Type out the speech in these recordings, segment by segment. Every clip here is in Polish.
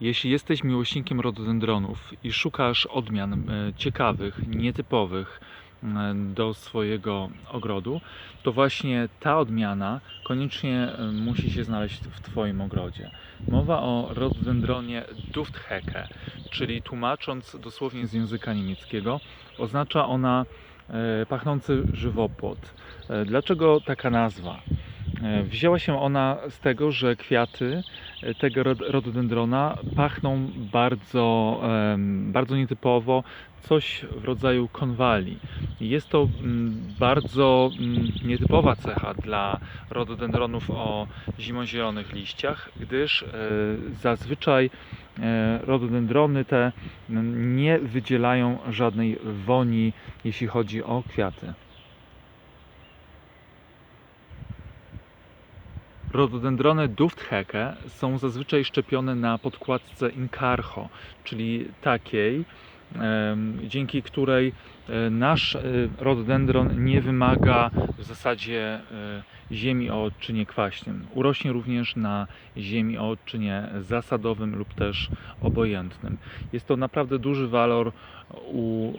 Jeśli jesteś miłośnikiem rododendronów i szukasz odmian e, ciekawych, nietypowych e, do swojego ogrodu, to właśnie ta odmiana koniecznie e, musi się znaleźć w Twoim ogrodzie. Mowa o rododendronie Dufthecke, czyli tłumacząc dosłownie z języka niemieckiego, oznacza ona pachnący żywopłot. Dlaczego taka nazwa? E, Wzięła się ona z tego, że kwiaty e, tego rod- rododendrona pachną bardzo, bardzo nietypowo, coś w rodzaju konwali. Jest to mm, bardzo mm, nietypowa cecha dla rododendronów o zimozielonych liściach, gdyż e, zazwyczaj rododendrony te mm, nie wydzielają żadnej woni, jeśli chodzi o kwiaty. Rododendrony Dufthecke są zazwyczaj szczepione na podkładce Incarho, czyli takiej, dzięki której e, nasz e, rododendron nie wymaga w zasadzie e, ziemi o odczynie kwaśnym. Urośnie również na ziemi o odczynie zasadowym lub też obojętnym. Jest to naprawdę duży walor u,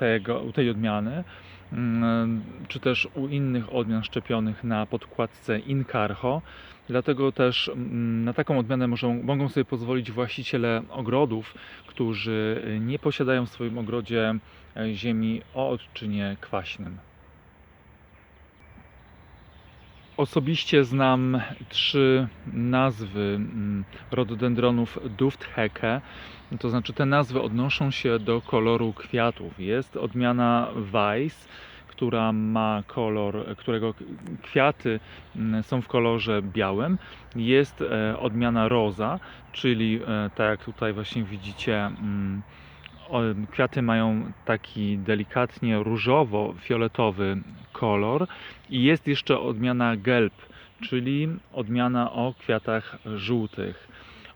tego, tej odmiany mm, czy też u innych odmian szczepionych na podkładce Incarho. Dlatego też mm, na taką odmianę mogą sobie pozwolić właściciele ogrodów, którzy nie posiadają w swoim ogrodzie e, ziemi o odczynie kwaśnym. Osobiście znam trzy nazwy mm, rododendronów Dufthecke. To znaczy te nazwy odnoszą się do koloru kwiatów. Jest odmiana Weiss, która ma kolor, którego kwiaty mm, są w kolorze białym. Jest e, odmiana Roza, czyli e, tak jak tutaj właśnie widzicie, mm, kwiaty mają taki delikatnie różowo-fioletowy kolor. I jest jeszcze odmiana Gelb, czyli odmiana o kwiatach żółtych.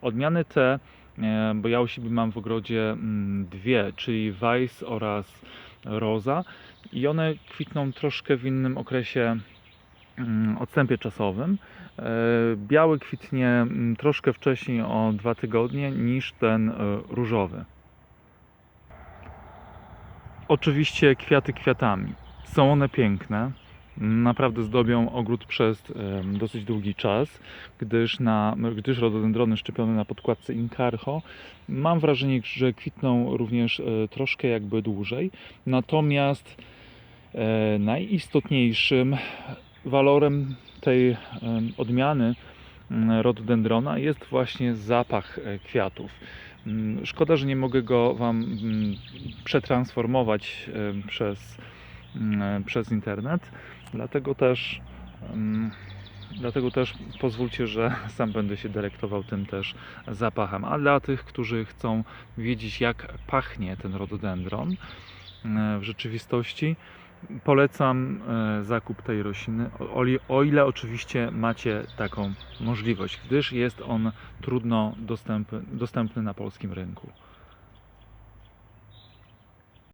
Odmiany te, e, bo ja u siebie mam w ogrodzie mm, dwie, czyli Weiss oraz Roza i one kwitną troszkę w innym okresie mm, odstępie czasowym. E, Biały kwitnie mm, troszkę wcześniej o dwa tygodnie niż ten e, różowy. Oczywiście kwiaty kwiatami. Są one piękne. Naprawdę zdobią ogród przez dosyć długi czas, gdyż, na, gdyż rododendrony szczepione na podkładce Incarho mam wrażenie, że kwitną również e, troszkę jakby dłużej. Natomiast e, najistotniejszym walorem tej odmiany rododendrona jest właśnie zapach e, kwiatów. Szkoda, że nie mogę go Wam przetransformować przez, przez internet, dlatego też, em, dlatego też pozwólcie, że sam będę się delektował tym też zapachem. A dla tych, którzy chcą wiedzieć, jak pachnie ten rododendron e, w rzeczywistości, polecam e, zakup tej rośliny, o ile oczywiście macie taką możliwość, gdyż jest on trudno dostępny, dostępny na polskim rynku.